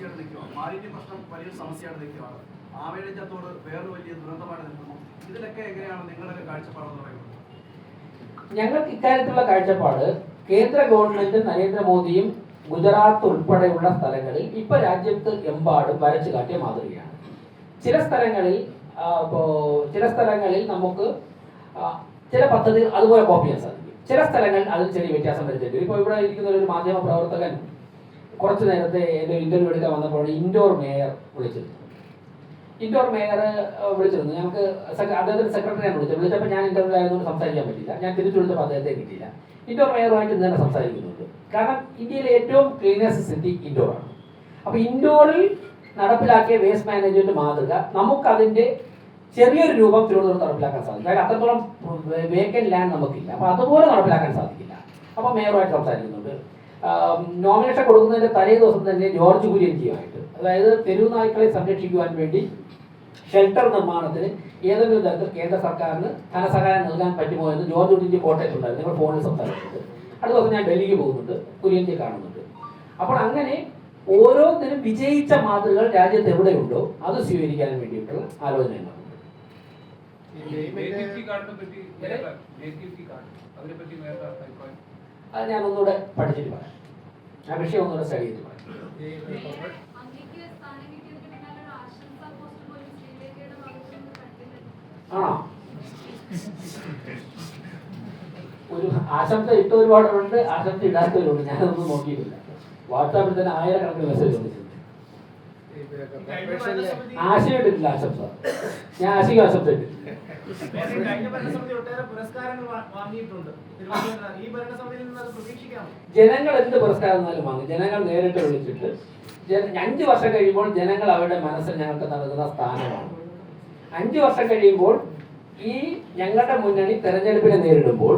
സമസ്യയായിട്ട് നിൽക്കുകയാണ് മാലിന്യ പ്രശ്നം വലിയൊരു സമസ്യയായിട്ട് നിൽക്കുകയാണ് ആവേലിച്ചത്തോട് വേറൊരു വലിയ ദുരന്തമായിട്ട് നിൽക്കുന്നു. ഇതിലൊക്കെ എങ്ങനെയാണ് നിങ്ങളുടെ കാഴ്ചപ്പാടെന്ന് പറയുന്നത്? ഞങ്ങൾക്ക് ഇക്കാര്യത്തിലുള്ള കാഴ്ചപ്പാട് കേന്ദ്ര ഗവൺമെന്റ് നരേന്ദ്രമോദിയും ഗുജറാത്ത് ഉൾപ്പെടെയുള്ള സ്ഥലങ്ങളിൽ ഇപ്പൊ രാജ്യത്ത് എമ്പാടും വരച്ചു കാട്ടിയ മാതൃകയാണ്. ചില സ്ഥലങ്ങളിൽ ചില സ്ഥലങ്ങളിൽ നമുക്ക് ചില പദ്ധതികൾ അതുപോലെ കോപ്പി ചെയ്യാൻ സാധിക്കും. ചില സ്ഥലങ്ങളിൽ അതിൽ ചെറിയ വ്യത്യാസം വരുത്തേണ്ടി ഇപ്പോൾ ഇവിടെ ഇരിക്കുന്ന ഒരു മാധ്യമ പ്രവർത്തകൻ കുറച്ച് നേരത്തെ എന്റെ ഇന്റർവ്യൂ എടുക്കാൻ വന്നപ്പോൾ ഇൻഡോർ മേയർ വിളിച്ചിരുന്നു. ഇൻഡോർ മേയർ വിളിച്ചിരുന്നു. ഞങ്ങൾക്ക് അദ്ദേഹത്തിന്റെ സെക്രട്ടറിയാണ് വിളിച്ചത് വിളിച്ചപ്പോൾ ഞാൻ ഇന്റർവ്യൂ ആയതുകൊണ്ട് സംസാരിക്കാൻ പറ്റില്ല ഞാൻ തിരിച്ചു വിളിച്ചപ്പോൾ അദ്ദേഹത്തെ കിട്ടിയില്ല. ഇൻഡോർ മേയറുമായിട്ട് ഇന്ന് തന്നെ സംസാരിക്കുന്നുണ്ട്. കാരണം ഇന്ത്യയിലെ ഏറ്റവും ക്ലീനസ്റ്റ് സിറ്റി ഇൻഡോർ ആണ്. അപ്പോൾ ഇൻഡോറിൽ നടപ്പിലാക്കിയ വേസ്റ്റ് മാനേജ്മെന്റ് മാതൃക നമുക്കതിന്റെ ചെറിയൊരു രൂപം തിരുവനന്തപുരത്ത് നടപ്പിലാക്കാൻ സാധിക്കും. അതായത് അത്രത്തോളം വേക്കൻ ലാൻഡ് നമുക്കില്ല. അപ്പോൾ അതുപോലെ നടപ്പിലാക്കാൻ സാധിക്കില്ല. അപ്പോൾ മേയറുമായിട്ട് സംസാരിക്കുന്നുണ്ട്. നോമിനേഷൻ കൊടുക്കുന്നതിന്റെ തലേ ദിവസം തന്നെ ജോർജ് കുര്യൻജിയുമായിട്ട്. അതായത് തെരുവ് നായ്ക്കളെ സംരക്ഷിക്കുവാൻ വേണ്ടി ഷെൽട്ടർ നിർമ്മാണത്തിന് ഏതെങ്കിലും തരത്തിൽ കേന്ദ്ര സർക്കാരിന് ധനസഹായം നൽകാൻ പറ്റുമോ എന്ന് ജോർജ് കുര്യൻജി കോട്ടയത്തുണ്ടായിരുന്നു നിങ്ങൾ ഫോണിൽ സംസാരിച്ചിട്ടുണ്ട്. അടുത്ത ദിവസം ഞാൻ ഡൽഹിക്ക് പോകുന്നുണ്ട്. കുര്യൻജി കാണുന്നുണ്ട്. അപ്പോൾ അങ്ങനെ ഓരോന്നിനും വിജയിച്ച മാതൃകകൾ രാജ്യത്ത് എവിടെയുണ്ടോ അത് സ്വീകരിക്കാൻ വേണ്ടിയിട്ടുള്ള ആലോചനയുണ്ട് നേറ്റിവിറ്റി അത് ഞാൻ ഒന്നുകൂടെ പഠിച്ചിട്ട് പറയാം. ആ വിഷയം ഒന്നുകൂടെ സ്റ്റഡി ചെയ്ത് പറയാം. ആണോ? ഒരു ആശംസ ഇട്ട ഒരുപാടുണ്ട് ആശംസ ഇടാത്തവരുണ്ട്. ഞാനതൊന്നും നോക്കിയിട്ടില്ല. വാട്സാപ്പിൽ തന്നെ ആയിരക്കണക്കിന് മെസ്സേജ് വന്നിട്ടുണ്ട്. ഈ ഭരണസമിതിയിൽ നിന്ന് അത് പ്രതീക്ഷിക്കാമോ ജനങ്ങൾ എന്ത് പുരസ്കാരം എന്നാലും വാങ്ങും. ജനങ്ങൾ നേരിട്ട് വിളിച്ചിട്ട് അഞ്ചു അഞ്ച് വർഷം കഴിയുമ്പോൾ ജനങ്ങൾ അവരുടെ മനസ്സിൽ ഞങ്ങൾക്ക് നൽകുന്ന സ്ഥാനമാണ്. അഞ്ചു വർഷം കഴിയുമ്പോൾ ഈ ഞങ്ങളുടെ മുന്നണി തെരഞ്ഞെടുപ്പിനെ നേരിടുമ്പോൾ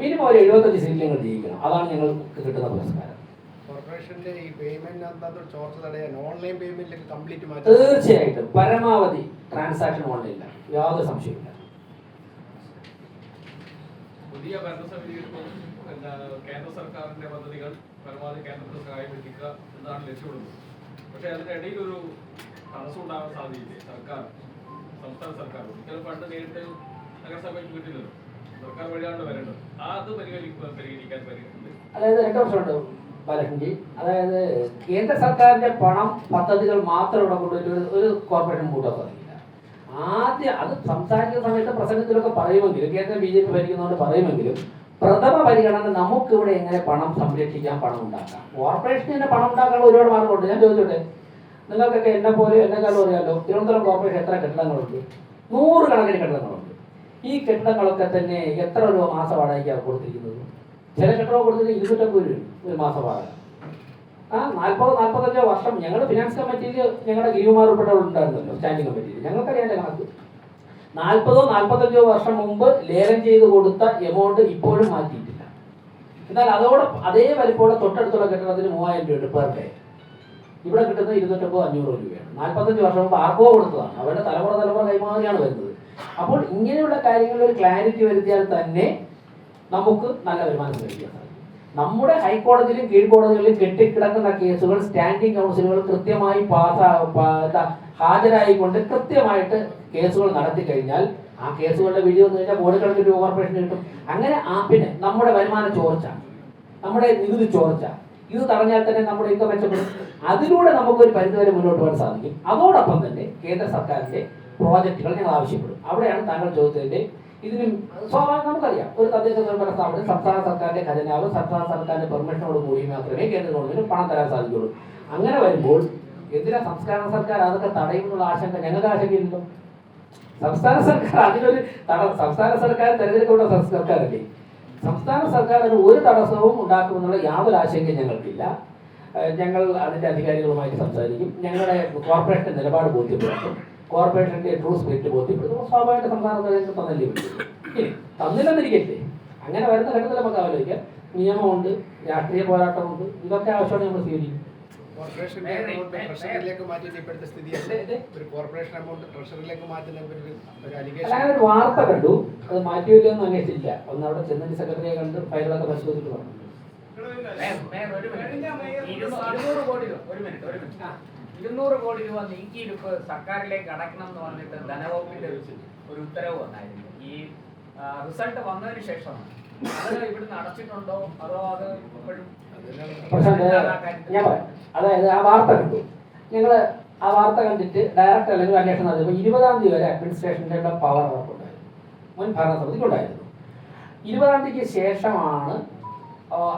മിനിമം ഒരു എഴുപത്തഞ്ച് സീറ്റ് ഞങ്ങൾ ജയിക്കണം. അതാണ് ഞങ്ങൾക്ക് കിട്ടുന്ന പുരസ്കാരം. കോർപ്പറേഷന്റെ ഈ പേയ്മെന്റ് അന്തത് ചോർച്ച തടയാൻ ഓൺലൈൻ പേയ്മെന്റിലേക്ക് കംപ്ലീറ്റ് മാറ്റി തീർച്ചയായിട്ടും. പരമാവധി ട്രാൻസാക്ഷൻ ഓൺലൈനില്ല യാതൊരു സംശയമില്ല പുതിയ കേന്ദ്ര സർക്കാരിന്റെ പദ്ധതികൾ പരമാവധി കേന്ദ്രത്തിന് സഹായം എത്തിക്കുക എന്നാണ് ലക്ഷ്യമിടുന്നത്. പക്ഷേ അതിനിടയിൽ ഒരു സാധ്യതയില്ലേ? സർക്കാർ സംസ്ഥാന സർക്കാർ. ഒരിക്കലും ഫണ്ട് നേരിട്ട് നഗരസഭയ്ക്ക് കിട്ടില്ലല്ലോ. സർക്കാർ വഴിയാണ് വരേണ്ടത്. അത് പരിഗണിക്കാൻ അതായത് രണ്ട് വർഷമുണ്ട് ബാലകൃഷ്ണൻജി അതായത് കേന്ദ്ര സർക്കാരിന്റെ പണം പദ്ധതികൾ മാത്രം ഇവിടെ കൊണ്ടുപോയിട്ട് ഒരു- കോർപ്പറേഷൻ കൂട്ടാൻ സാധിക്കില്ല ആദ്യം അത് സംസാരിക്കുന്ന സമയത്ത് പ്രസംഗത്തിലൊക്കെ പറയുമെങ്കിലും കേന്ദ്ര ബി ജെ പി ഭരിക്കുന്നതുകൊണ്ട് പറയുമെങ്കിലും പ്രഥമ പരിഗണന നമുക്ക് ഇവിടെ എങ്ങനെ പണം സംരക്ഷിക്കാൻ പണം ഉണ്ടാക്കാം? കോർപ്പറേഷന് പണം ഉണ്ടാക്കാനുള്ള ഒരുപാട് മാർഗമുണ്ട്. ഞാൻ ചോദിച്ചോട്ടെ? നിങ്ങൾക്കൊക്കെ എന്നെ പോലെ എന്നെക്കാളും അറിയാലോ? തിരുവനന്തപുരം കോർപ്പറേഷൻ എത്ര കെട്ടിടങ്ങളുണ്ട്? നൂറുകണക്കിന് കെട്ടിടങ്ങളുണ്ട്. ഈ കെട്ടിടങ്ങളൊക്കെ തന്നെ എത്ര രൂപ മാസം വാടകയ്ക്കാണ് കൊടുത്തിരിക്കുന്നത്? ചില കെട്ടിടം കൊടുത്തിട്ട് ഇരുന്നൂറ്റമ്പത് രൂപ ഒരു മാസം വാടക. ആ നാൽപ്പത് നാൽപ്പത്തഞ്ചോ വർഷം ഞങ്ങൾ ഫിനാൻസ് കമ്മിറ്റിയിൽ ഞങ്ങളുടെ ഗിരികുമാർ ഉൾപ്പെടെ ഉണ്ടായിരുന്നല്ലോ സ്റ്റാൻഡിംഗ് കമ്മിറ്റിയിൽ ഞങ്ങൾക്കറിയാം കണക്ക്. നാൽപ്പതോ നാൽപ്പത്തഞ്ചോ വർഷം മുമ്പ് ലേലം ചെയ്ത് കൊടുത്ത എമൗണ്ട് ഇപ്പോഴും മാറ്റിയിട്ടില്ല. എന്നാൽ അതോടെ അതേ വലിപ്പമുള്ള തൊട്ടടുത്തുള്ള കെട്ടിടത്തിന് മൂവായിരം രൂപയുണ്ട് പെർ ഡേ ഇവിടെ കിട്ടുന്നത് ഇരുന്നൂറ്റമ്പത് അഞ്ഞൂറ് രൂപയാണ്. നാൽപ്പത്തഞ്ച് വർഷം മുമ്പ് ആർക്കോ കൊടുത്തതാണ്. അവരുടെ തലമുറ തലമുറ കൈമാറിയാണ് വരുന്നത്. അപ്പോൾ ഇങ്ങനെയുള്ള കാര്യങ്ങളിൽ ഒരു ക്ലാരിറ്റി വരുത്തിയാൽ തന്നെ നമുക്ക് നല്ല വരുമാനം ലഭിക്കാൻ സാധിക്കും നമ്മുടെ ഹൈക്കോടതിയിലും കീഴ്ക്കോടതികളിലും കെട്ടിക്കിടക്കുന്ന കേസുകൾ സ്റ്റാൻഡിംഗ് കൗൺസിലുകൾ കൃത്യമായി പാസ്സാ ഹാജരായി ഹാജരായിക്കൊണ്ട് കൃത്യമായിട്ട് കേസുകൾ നടത്തി കഴിഞ്ഞാൽ ആ കേസുകളുടെ വിധി വന്നു കഴിഞ്ഞാൽ കോടിക്കണക്കിന് രൂപ കോർപ്പറേഷൻ കിട്ടും. അങ്ങനെ ആ പിന്നെ നമ്മുടെ വരുമാന ചോർച്ച നമ്മുടെ നികുതി ചോർച്ച ഇത് തടഞ്ഞാൽ തന്നെ നമ്മുടെ ഇൻകം മെച്ചപ്പെടും. അതിലൂടെ നമുക്ക് ഒരു പരിധി വരെ മുന്നോട്ട് പോകാൻ സാധിക്കും. അതോടൊപ്പം തന്നെ കേന്ദ്ര സർക്കാരിന്റെ പ്രോജക്റ്റുകൾ ഞങ്ങൾ ആവശ്യപ്പെടും. അവിടെയാണ് താങ്കൾ ചോദിച്ചതിന്റെ ഇതിന് സ്വാഭാവികം നമുക്കറിയാം. ഒരു തദ്ദേശ സ്വയംഭരണ സ്ഥാപനം സംസ്ഥാന സർക്കാരിന്റെ ഖജനാവ് സംസ്ഥാന സർക്കാരിന്റെ പെർമിഷനോട് കൂടി മാത്രമേ കേന്ദ്ര ഗവൺമെന്റ് പണം തരാൻ സാധിക്കുള്ളൂ അങ്ങനെ വരുമ്പോൾ എന്തിനാ സംസ്ഥാന സർക്കാർ അതൊക്കെ തടയുമെന്നുള്ള ആശങ്ക ഞങ്ങൾക്ക് ആശങ്കയില്ലല്ലോ? സംസ്ഥാന സർക്കാർ അതിനൊരു തട സംസ്ഥാന സർക്കാർ തെരഞ്ഞെടുക്കപ്പെട്ട സർക്കാരല്ലേ? സംസ്ഥാന സർക്കാർ അതിന് ഒരു തടസ്സവും ഉണ്ടാക്കുമെന്നുള്ള യാതൊരു ആശങ്കയും ഞങ്ങൾക്കില്ല. ഞങ്ങൾ അതിന്റെ അധികാരികളുമായിട്ട് സംസാരിക്കും. ഞങ്ങളുടെ കോർപ്പറേഷന്റെ നിലപാട് ബോധ്യപ്പെടുത്തും. കോർപ്പറേഷന്റെ ട്രൂ സ്പിരിറ്റ് ബോധ്യപ്പെടുന്നു. സ്വാഭാവികമായിട്ട് സംസ്ഥാന സർക്കാരിന് തന്നല്ലേ പറ്റൂ. തന്നില്ലെന്നിരിക്കട്ടെ. അങ്ങനെ വരുന്ന ഘട്ടത്തിൽ നമുക്ക് ആലോചിക്കാം. നിയമമുണ്ട് രാഷ്ട്രീയ പോരാട്ടമുണ്ട്. ഇതൊക്കെ ആവശ്യമാണ് നമ്മൾ സ്വീകരിക്കും. കോർപ്പറേഷന്റെ എമൗണ്ട് ട്രഷറിയിലേക്ക് മാറ്റിയിട്ട് ഇപ്പോഴത്തെ സ്ഥിതി ഇത് ഇത് ഒരു കോർപ്പറേഷൻ അമൗണ്ട് ട്രഷറിയിലേക്ക് മാറ്റുന്ന ഒരു ഒരു അലിഗേഷൻ. അങ്ങനെ ഒരു വാർത്ത കണ്ടു. അത് മാറ്റിയില്ലെന്ന് അന്വേഷിച്ചില്ല. ഒന്ന് അവിടെ ചെന്നൈ സെക്രട്ടറിയെ കണ്ട് ഫയലൊക്കെ പരിശോധിച്ചിട്ട് പറഞ്ഞു. ഒരു മിനിറ്റ്. ഒരു മിനിറ്റ് ഇരുന്നൂറ് കോടി രൂപ നീക്കിയിരിപ്പ് സർക്കാരിലേക്ക് അടക്കണം എന്ന് പറഞ്ഞിട്ട് ധനവകുപ്പിന്റെ ഒരു ഉത്തരവ് വന്നായിരുന്നു. ഈ റിസൾട്ട് വന്നതിന് ശേഷമാണ്. അത് ഇവിടുന്ന് അടച്ചിട്ടുണ്ടോ? അതോ അത് ഇപ്പോഴും? ഞാൻ പറയാം. അതായത് ആ വാർത്ത കണ്ടു. ഞങ്ങൾ ആ വാർത്ത കണ്ടിട്ട് ഡയറക്റ്റ് അല്ലെങ്കിൽ അന്വേഷണം നടത്തി ഇരുപതാം തീയതി വരെ അഡ്മിനിസ്ട്രേഷന്റെ പവർ അവർക്കുണ്ടായിരുന്നു മുൻ ഭരണസമിതിക്കുണ്ടായിരുന്നു ഇരുപതാം തീയതിക്ക് ശേഷമാണ്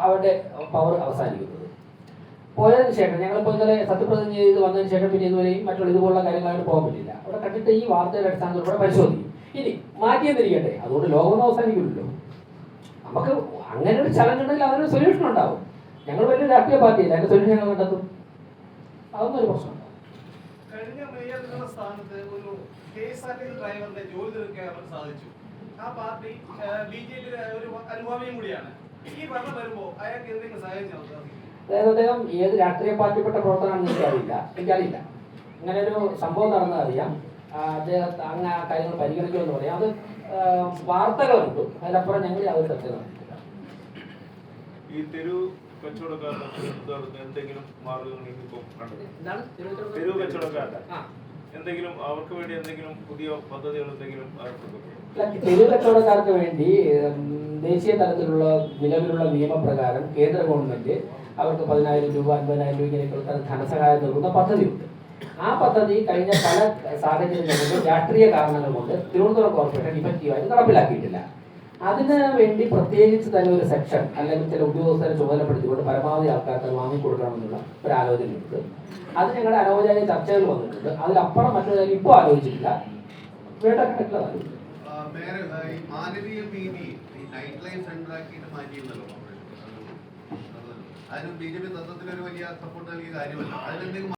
അവരുടെ പവർ അവസാനിക്കുന്നത്. പോയതിന് ശേഷം ഞങ്ങളിപ്പോൾ ഇന്നലെ സത്യപ്രതിജ്ഞ ചെയ്ത് വന്നതിന് ശേഷം പിന്നെ ഇതുവരെയും മറ്റുള്ള ഇതുപോലുള്ള കാര്യങ്ങളായിട്ട് പോകാൻ പറ്റില്ല അവിടെ കണ്ടിട്ട് ഈ വാർത്തയുടെ അടിസ്ഥാനത്തിൽ കൂടെ പരിശോധിക്കും. ഇനി മാറ്റിയെന്നിരിക്കട്ടെ. അതുകൊണ്ട് ലോകം അവസാനിക്കില്ലല്ലോ നമുക്ക് അങ്ങനെ ഒരു ചലഞ്ച് ഉണ്ടെങ്കിൽ അതിനൊരു സൊല്യൂഷൻ ഉണ്ടാവും. ഞങ്ങൾ വലിയ രാഷ്ട്രീയ പാർട്ടിയില്ല അതിന്റെ സൊല്യൂഷൻ ഞങ്ങൾ കണ്ടെത്തും. അതൊന്നും ഒരു പ്രശ്നം ഈ ഭരണം വരുമ്പോ അയാൾക്ക് എന്തെങ്കിലും സഹായം ചെയ്യാൻ അതായത് അദ്ദേഹം ഏത് രാഷ്ട്രീയ പാർട്ടിപ്പെട്ട പ്രവർത്തനമാണെന്ന് എനിക്കറിയില്ല എനിക്കറിയില്ല. ഇങ്ങനെ ഒരു സംഭവം നടന്നതറിയാം. അദ്ദേഹത്തെ അങ്ങനെ ആ കാര്യങ്ങൾ പരിഗണിക്കുമെന്ന് പറയാം. അത് വാർത്തകളുണ്ട്. അതിലപ്പുറം ഞങ്ങൾ അത് ചർച്ച നടത്തിയിട്ടില്ല. ഈ തെരു കച്ചവടക്കാരുടെ അടുത്ത് എന്തെങ്കിലും മാർഗങ്ങൾ ഇപ്പോൾ കണ്ടത് എന്താണ്? തിരുവനന്തപുരം തെരുവ് കച്ചവടക്കാരുടെ. ആ. എന്തെങ്കിലും അവർക്ക് വേണ്ടി എന്തെങ്കിലും പുതിയ പദ്ധതികൾ എന്തെങ്കിലും ഏർപ്പെടുത്തുന്നുണ്ടോ? അല്ല, തെരുവ് കച്ചവടക്കാർക്ക് വേണ്ടി ദേശീയ തലത്തിലുള്ള നിലവിലുള്ള നിയമപ്രകാരം കേന്ദ്ര ഗവൺമെന്റ് അവർക്ക് പതിനായിരം രൂപ അൻപതിനായിരം രൂപ ഇങ്ങനെയൊക്കെ ധനസഹായം നൽകുന്ന പദ്ധതിയുണ്ട്. ആ പദ്ധതി കഴിഞ്ഞ പല സാഹചര്യങ്ങളിലും രാഷ്ട്രീയ കാരണങ്ങൾ കൊണ്ട് തിരുവനന്തപുരം കോർപ്പറേഷൻ ഇഫക്റ്റീവായിട്ട് നടപ്പിലാക്കിയിട്ടില്ല. അതിന് വേണ്ടി പ്രത്യേകിച്ച് തന്നെ ഒരു സെക്ഷൻ അല്ലെങ്കിൽ ചില ഉദ്യോഗസ്ഥരെ ചുമതലപ്പെടുത്തിക്കൊണ്ട് പരമാവധി ആൾക്കാർക്ക് വാങ്ങിക്കൊടുക്കണമെന്നുള്ള ഒരു ആലോചനയുണ്ട്. അത് ഞങ്ങളുടെ അനൗപചാരിക ചർച്ചകൾ വന്നിട്ടുണ്ട്. അതിലപ്പുറം മറ്റൊരു കാര്യം ഇപ്പോൾ ആലോചിച്ചിട്ടില്ല. വേണ്ട മാനവീയ നൈറ്റ് അതിന് ബി ജെ പി തത്വത്തിലൊരു വലിയ സപ്പോർട്ട് നൽകിയ കാര്യമല്ല. അതിനെന്തെങ്കിലും